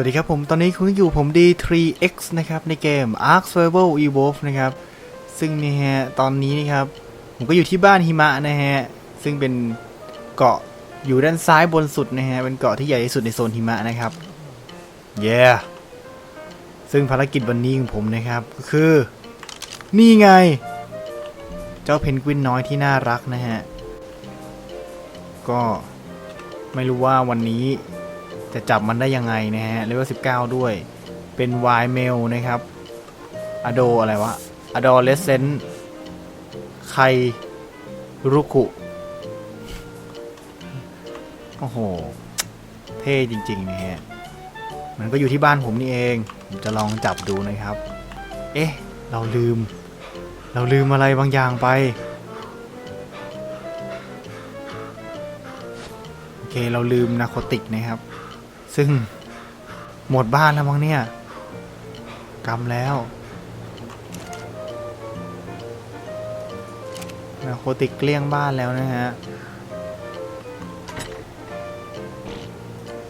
วัสดีครับผม ตอนนี้คุณอยู่ผม D3X นะครับ ในเกม Ark Survival Evolve นะครับ ซึ่งนี่ฮะ ตอนนี้นะครับ ผมก็อยู่ที่บ้านหิมะนะฮะ ซึ่งเป็นเกาะอยู่ด้านซ้ายบนสุดนะฮะ เป็นเกาะที่ใหญ่ที่สุดในโซนหิมะนะครับ เย้ซึ่งภารกิจวันนี้ของผมนะครับ ก็คือ นี่ไง เจ้าเพนกวินน้อยที่น่ารักนะฮะ ก็ไม่รู้ว่าวันนี้ จะจับมันได้ยังไงนะฮะเลเวล19 ด้วย เป็นวายเมลนะครับอโดอะไรวะอดอเลสเซนไครุคุ โอ้โห เท่จริงๆนะฮะ มันก็อยู่ที่บ้านผมนี่เอง ผมจะลองจับดูนะครับ เอ๊ะ เราลืม เราลืมอะไรบางอย่างไป โอเค เราลืมนาโคติกนะครับ ซึ่งหมดบ้านแล้วมั้งเนี่ยกำแล้วนาโคติกเกลี้ยงบ้านแล้วนะฮะ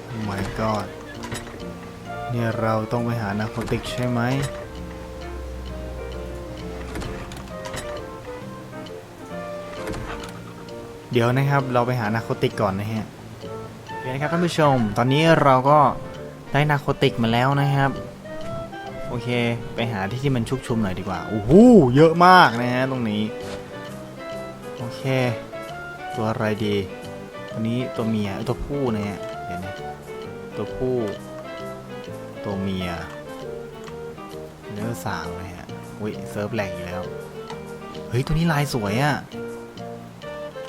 โอ้ my god เนี่ยเราต้องไปหานาโคติกใช่ไหมเดี๋ยวนะครับเราไปหานาโคติกก่อนนะฮะ คนะครับท่านผู้ชม ตอนนี้เราก็ได้นาโคติกมาแล้วนะครับ โอเค ไปหาที่ที่มันชุกชุมหน่อยดีกว่าโอ้โหเยอะมากนะฮะตรงนี้ โอเค ตัวอะไรดีตัวนี้ตัวเมียตัวผู้นะฮะเดี๋ยวนะตัวผู้ ตัวเมียเนื้อสาวนะฮะอุ้ยเซิร์ฟแหลกอีกแล้ว เฮ้ย ตัวนี้ลายสวยอะ่ะ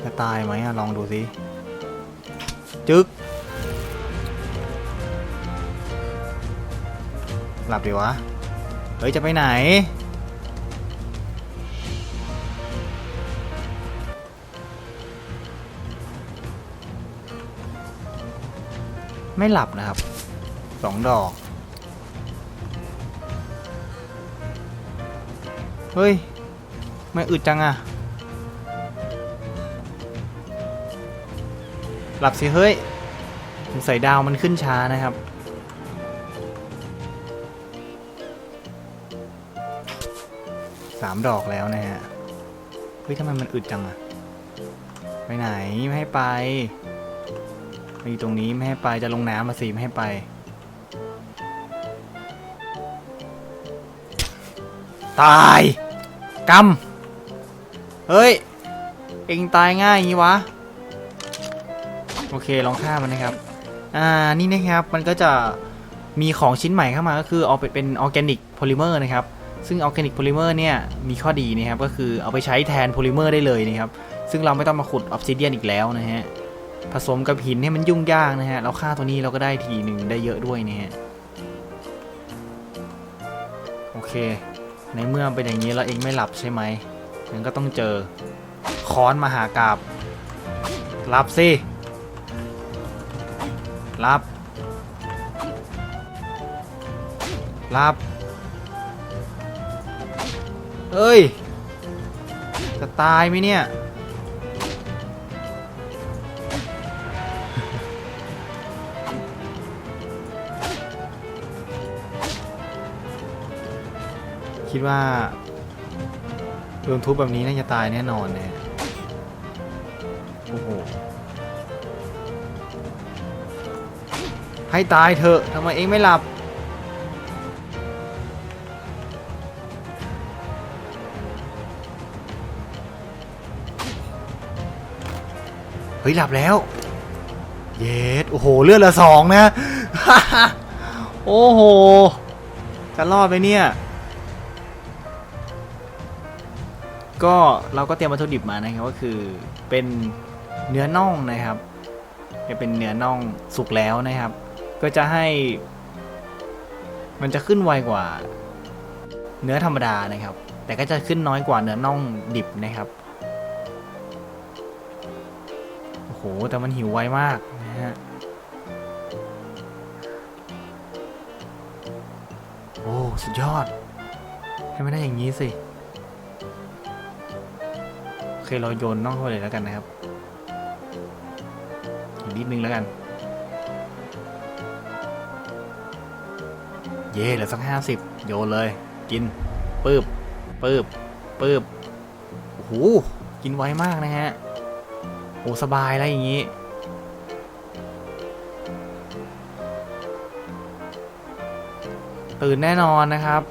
จะตายไหมอะลองดูสิจึ๊ก หลับดีวะ เฮ้ย จะไปไหน ไม่หลับนะครับ สองดอก เฮ้ย ไม่อึดจังอะหลับสิเฮ้ยสงสัยดาวมันขึ้นช้านะครับ สามดอกแล้วนะฮะ เฮ้ยทำไมมันอึดจังอะไปไหนไม่ให้ไปมาอยู่ตรงนี้ไม่ให้ไปจะลงน้ำมาสิไม่ให้ไป ตายกำเฮ้ย เองตายง่ายงี้วะ โอเคลองฆ่ามันนะครับ อ่านี่นะครับมันก็จะมีของชิ้นใหม่เข้ามาก็คือเอาไปเป็นออร์แกนิกโพลิเมอร์นะครับ ซึ่งออร์แกนิกโพลิเมอร์เนี่ยมีข้อดีนะครับก็คือเอาไปใช้แทนโพลิเมอร์ได้เลยนะครับซึ่งเราไม่ต้องมาขุดออฟซิเดียนอีกแล้วนะฮะผสมกับหินให้มันยุ่งยากนะฮะเราฆ่าตัวนี้เราก็ได้ทีหนึ่งได้เยอะด้วยนะฮะโอเค ในเมื่อเป็นอย่างนี้แล้วเองไม่หลับใช่ไหมงั้นก็ต้องเจอค้อนมหากราบรับสิรับรับ เอ้ย จะตายไหมเนี่ย คิดว่าโดนทุบแบบนี้น่าจะตายแน่นอนเนี่ยโอ้โห ให้ตายเถอะทำไมเองไม่หลับ ฮ้ยหลับแล้ว เยสโอ้โหเลือดละสองนะ โอ้โห จะรอดไหมเนี่ย ก็เราก็เตรียมวัตถุดิบมานะครับก็คือเป็นเนื้อน่องนะครับจะเป็นเนื้อน่องสุกแล้วนะครับ ก็จะให้ มันจะขึ้นไวกว่า เนื้อธรรมดานะครับ แต่ก็จะขึ้นน้อยกว่าเนื้อน่องดิบนะครับ โห แต่มันหิวไวมากนะฮะ โอ้ สุดยอด ให้มันได้อย่างนี้สิ โอเคเราโยนน่องเข้าไปเลยแล้วกันนะครับ อีกนิดนึงแล้วกัน เย่เหลือสักห้าสิบโยนเลย กิน ปืบปืบปืบโอ้โห กินไวมากนะฮะ โอ้สบายแล้วอย่างนี้ ตื่นแน่นอนนะครับ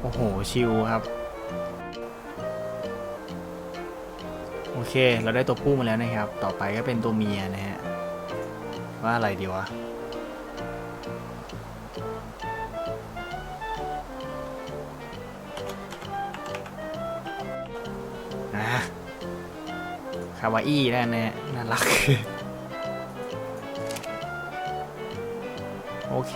โอ้โห ชิลครับ โอเค เราได้ตัวผู้มาแล้วนะครับ ต่อไปก็เป็นตัวเมียนะฮะ ว่าอะไรดีวะนะาวาอี้นั่นนะน่ารัก โอเค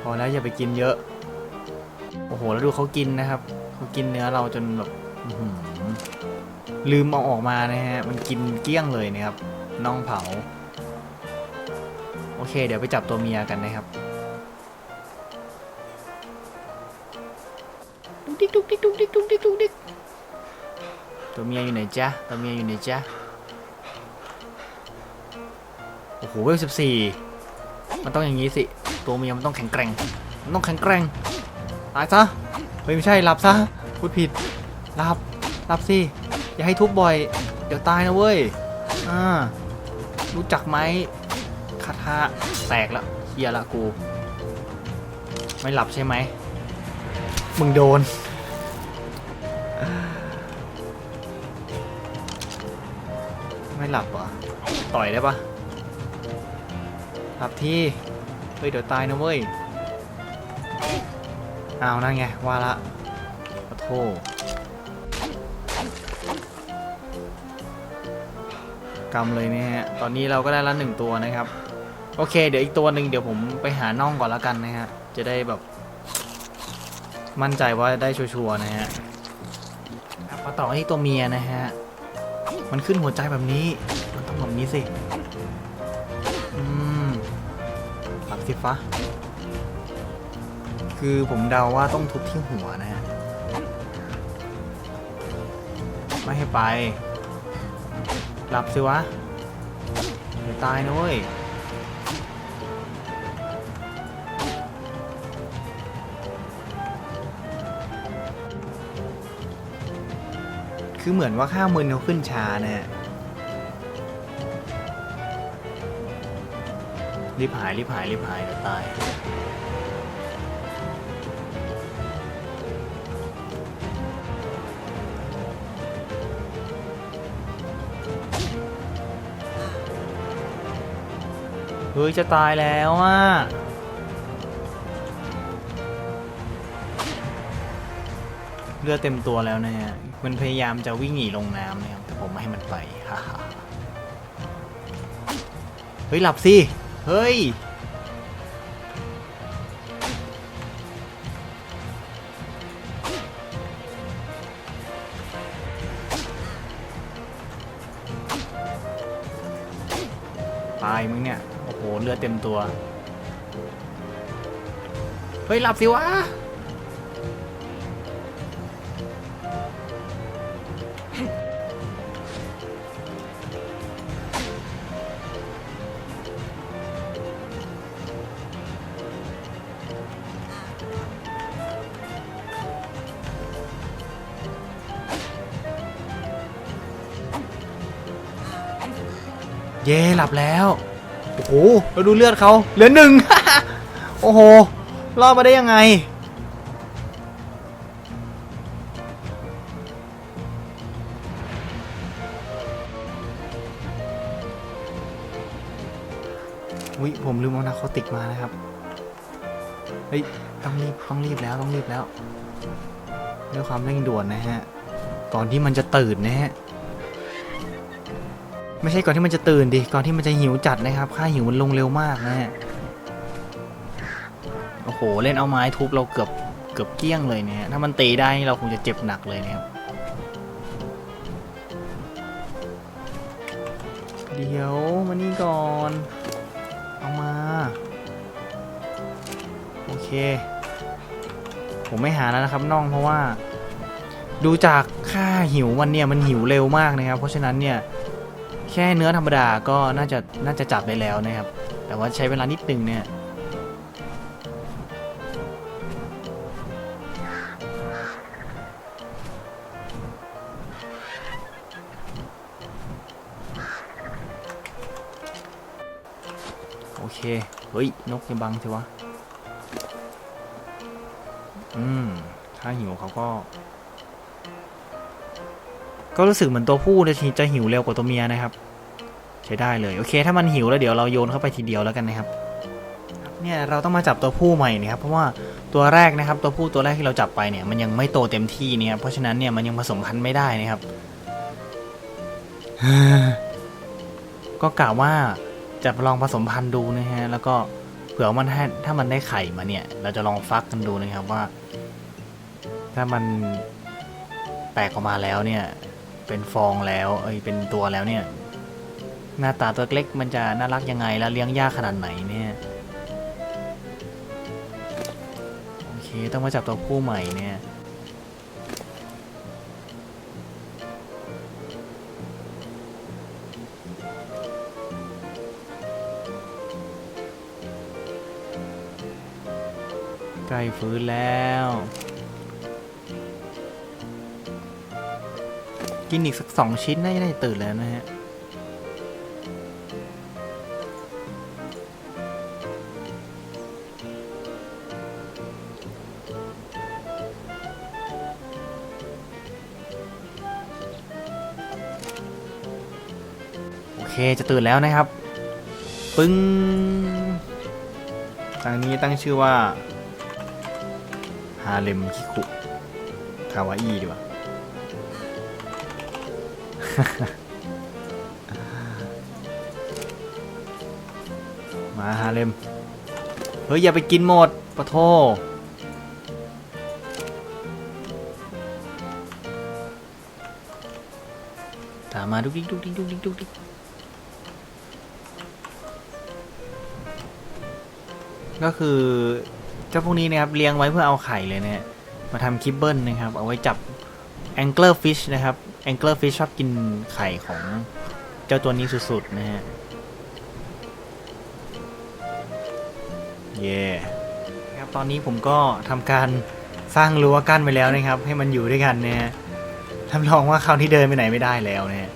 พอแล้วอย่าไปกินเยอะ โอ้โห แล้วดูเขากินนะครับ เขากินเนื้อเราจนแบบลืมเอาออกมานะฮะ มันกินเกลี้ยงเลยนะครับ น่องเผา โอเค เดี๋ยวไปจับตัวเมียกันนะครับ เมียอยู่ไหนจ๊ะตัวเมียอยู่ไหนจ๊ะโอ้โหเวลสิบสี่มันต้องอย่างนี้สิ ตัวเมียมันต้องแข็งแกร่ง มันต้องแข็งแกร่ง ตายซะเฮ้ยไม่ใช่หลับซะ พูดผิดหลับหลับสิ อย่าให้ทุบบ่อย เดี๋ยวตายนะเว้ย อ่า รู้จักไหมคาถาแตกแล้วเฮียละกู ไม่หลับใช่ไหม มึงโดน หลับเหรอ ต่อยได้ปะหลับที่ เฮ้ย เดี๋ยวตายนะเว้ยอ้าวนั่นไง ว่าละขอโทษกำเลยเนี่ยฮะตอนนี้เราก็ได้ละหนึ่งตัวนะครับ โอเค เดี๋ยวอีกตัวหนึ่งเดี๋ยวผมไปหาน่องก่อนล้วกันนะฮะ จะได้แบบ มั่นใจว่าได้ชัวร์ๆนะฮะมาต่อที่ตัวเมียนะฮะ มันขึ้นหัวใจแบบนี้มันต้องแบบนี้สิ อืมหลับสิฟ้าคือผมเดาว่าต้องทุบที่หัวนะฮะ ไม่ให้ไป หลับสิวะจะตายนะเว้ย คือเหมือนว่าข้าวมือเขาขึ้นช้านะฮะรีบหายรีบหายรีบหายเดี๋ยวตาย เฮ้ย จะตายแล้วอะเลือดเต็มตัวแล้วนะฮะ มันพยายามจะวิ่งหนีลงน้ำนะครับแต่ผมไม่ให้มันไปฮ่าเฮ้ยหลับสิ เฮ้ย ตายมึงเนี่ย โอ้โห เลือดเต็มตัว เฮ้ยหลับสิวะ เย่หลับแล้วโอ้โหเราดูเลือดเขาเหลือหนึ่ง โอ้โหรอดมาได้ยังไงวิผมลืมเอานาคอติกมานะครับ เฮ้ย ต้องรีบ ต้องรีบแล้วต้องรีบแล้ว ด้วยความเร่งด่วนนะฮะ ก่อนที่มันจะตื่นนะฮะ ไม่ใช่ก่อนที่มันจะตื่นดิ ก่อนที่มันจะหิวจัดนะครับ ค่าหิวมันลงเร็วมากนะฮะ โอ้โห เล่นเอาไม้ทุบเราเกือบเกือบเกี้ยงเลยเนี่ย ถ้ามันตีได้เราคงจะเจ็บหนักเลยนะครับ เดี๋ยวมานี่ก่อน เอามา โอเค ผมไม่หาแล้วนะครับน้องเพราะว่า ดูจากค่าหิวมันเนี่ยมันหิวเร็วมากนะครับ เพราะฉะนั้นเนี่ย แค่เนื้อธรรมดาก็น่าจะน่าจะจับได้แล้วนะครับ แต่ว่าใช้เวลานิดนึงเนี่ยโอเค เฮ้ย นกย่าบังสิวะ อืม ถ้าหิวเขาก็ ก็รู้สึกเหมือนตัวผู้จะจะหิวเร็วกว่าตัวเมียนะครับ ใช้ได้เลยโอเค ถ้ามันหิวแล้วเดี๋ยวเราโยนเข้าไปทีเดียวแล้วกันนะครับเนี่ยเราต้องมาจับตัวผู้ใหม่นะครับเพราะว่าตัวแรกนะครับตัวผู้ตัวแรกที่เราจับไปเนี่ยมันยังไม่โตเต็มที่นะครับเพราะฉะนั้นเนี่ยมันยังผสมพันธุ์ไม่ได้นะครับ ก็กล่าวว่าจะลองผสมพันธุ์ดูนะฮะแล้วก็เผื่อมันให้ถ้ามันได้ไข่มาเนี่ย เราจะลองฟักกันดูนะครับว่า ถ้ามันแตกออกมาแล้วเนี่ย เป็นฟองแล้วเอ้ยเป็นตัวแล้วเนี่ย หน้าตาตัวเล็กมันจะน่ารักยังไงแล้วเลี้ยงยากขนาดไหนเนี่ยโอเคต้องมาจับตัวผู้ใหม่เนี่ยใกล้ฟื้นแล้ว กินอีกสักสองชิ้นน่าจะได้ตื่นแล้วนะฮะ เคจะตื่นแล้วนะครับ ปึ้งทางนี้ตั้งชื่อว่าฮาเลมคิคุคาวาอีดีกว่ามาฮาเลม เฮ้ย อย่าไปกินหมดปะโทตามมาดุกดิกดุกดิกดุกดิกดุกดิก ก็คือเจ้าพวกนี้นะครับเลี้ยงไว้เพื่อเอาไข่เลยนะฮะมาทำคิบเบิลนะครับ เอาไว้จับ angler fish นะครับ angler fish ชอบกินไข่ของเจ้าตัวนี้สุดๆนะฮะเย่ครับตอนนี้ผมก็ทำการสร้างรั้วกั้นไปแล้วนะครับ ให้มันอยู่ด้วยกันนะฮะทำรองว่าคราวที่เดินไปไหนไม่ได้แล้วนะฮะ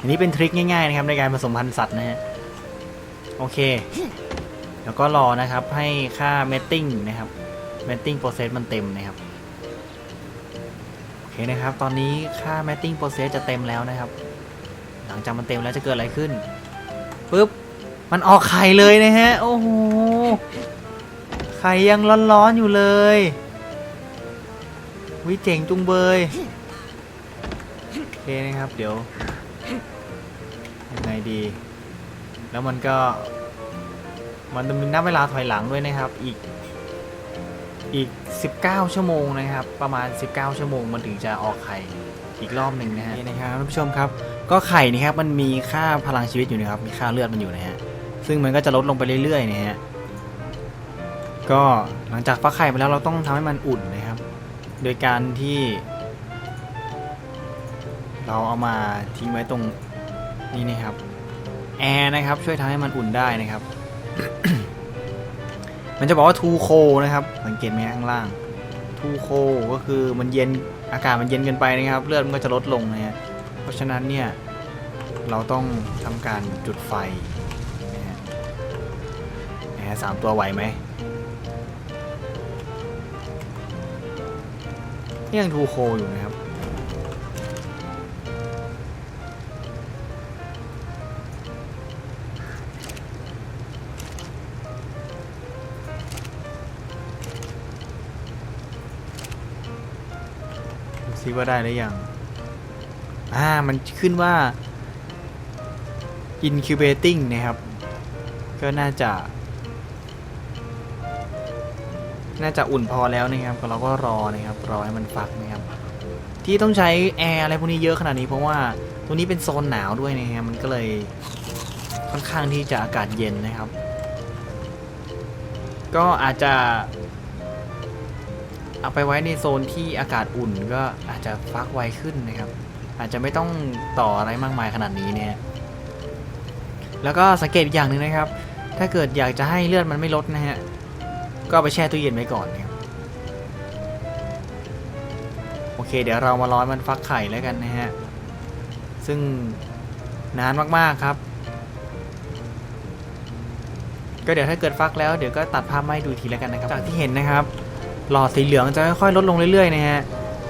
อันนี้เป็นทริคง่ายๆนะครับในการผสมพันธุ์สัตว์นะฮะโอเค แล้วก็รอนะครับให้ค่าเมตติ้งนะครับเมตติ้งโปรเซสมันเต็มนะครับโอเคนะครับ ตอนนี้ค่าเมตติ้งโปรเซสจะเต็มแล้วนะครับ หลังจากมันเต็มแล้วจะเกิดอะไรขึ้นปุ๊บ มันออกไข่เลยนะฮะ โอ้โห ไข่ยังร้อนๆอยู่เลยวิเจ๋งจุงเบย โอเคนะครับ เดี๋ยวยังไงดี แล้วมันก็ มันจะมีนับเวลาถอยหลังด้วยนะครับ อีกอีก 19 ชั่วโมงนะครับ ประมาณ 19 ชั่วโมงมันถึงจะออกไข่อีกรอบหนึ่งนะฮะนี่นะครับท่านผู้ชมครับ ก็ไข่นี่ครับมันมีค่าพลังชีวิตอยู่นะครับ มีค่าเลือดมันอยู่นะฮะ ซึ่งมันก็จะลดลงไปเรื่อยๆนะฮะ ก็หลังจากฟักไข่ไปแล้วเราต้องทำให้มันอุ่นนะครับ โดยการที่ เราเอามาทิ้งไว้ตรงนี้นะครับแอร์นะครับช่วยทำให้มันอุ่นได้นะครับ มันจะบอกว่าทูโคนะครับ สังเกตไหมข้างล่างทูโคก็คือมันเย็นอากาศมันเย็นเกินไปนะครับ เลือดมันก็จะลดลงนะฮะเพราะฉะนั้นเนี่ยเราต้องทำการจุดไฟนะฮะสามตัวไหวไหมนี่ยังทูโคอยู่นะครับ ว่าได้หรือยัง อ่า มันขึ้นว่า incubating นะครับ ก็น่าจะ น่าจะอุ่นพอแล้วนะครับเราก็รอนะครับ รอให้มันฟักนะครับ ที่ต้องใช้แอร์อะไรพวกนี้เยอะขนาดนี้เพราะว่าตรงนี้เป็นโซนหนาวด้วยนะฮะมันก็เลยค่อนข้างที่จะอากาศเย็นนะครับ ก็อาจจะ เอาไปไว้ในโซนที่อากาศอุ่นก็อาจจะฟักไวขึ้นนะครับ อาจจะไม่ต้องต่ออะไรมากมายขนาดนี้เนี่ยแล้วก็สังเกตอีกอย่างหนึ่งนะครับ ถ้าเกิดอยากจะให้เลือดมันไม่ลดนะฮะก็ไปแช่ตู้เย็นไว้ก่อนนะครับโอเค เดี๋ยวเรามาร้อยมันฟักไข่แล้วกันนะฮะซึ่งนานมากๆครับ ก็เดี๋ยวถ้าเกิดฟักแล้วเดี๋ยวก็ตัดภาพมาให้ดูทีแล้วกันนะครับจากที่เห็นนะครับ หลอดสีเหลืองจะค่อยๆลดลงเรื่อยๆนะฮะ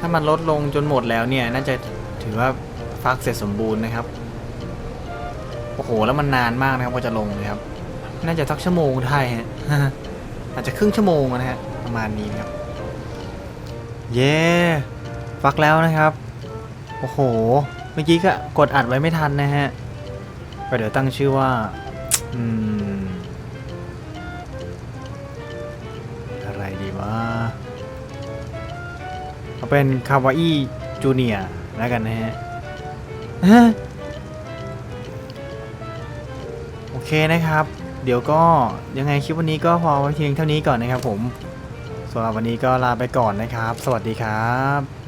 ถ้ามันลดลงจนหมดแล้วเนี่ยน่าจะถือว่าฟักเสร็จสมบูรณ์นะครับ โอ้โหแล้วมันนานมากนะครับกว่าจะลงเลยครับ น่าจะสักชั่วโมงได้ฮะ อาจจะครึ่งชั่วโมงนะฮะประมาณนี้นะครับ เย้ฟักแล้วนะครับ โอ้โห เมื่อกี้ก็กดอัดไว้ไม่ทันนะฮะ ก็เดี๋ยวตั้งชื่อว่า อืม เอาเป็นคาวาอี้จูเนียแล้วกันนะฮะ โอเคนะครับ เดี๋ยวก็ยังไงคลิปวันนี้ก็พอไว้เพียงเท่านี้ก่อนนะครับผมสำหรับวันนี้ก็ลาไปก่อนนะครับ สวัสดีครับ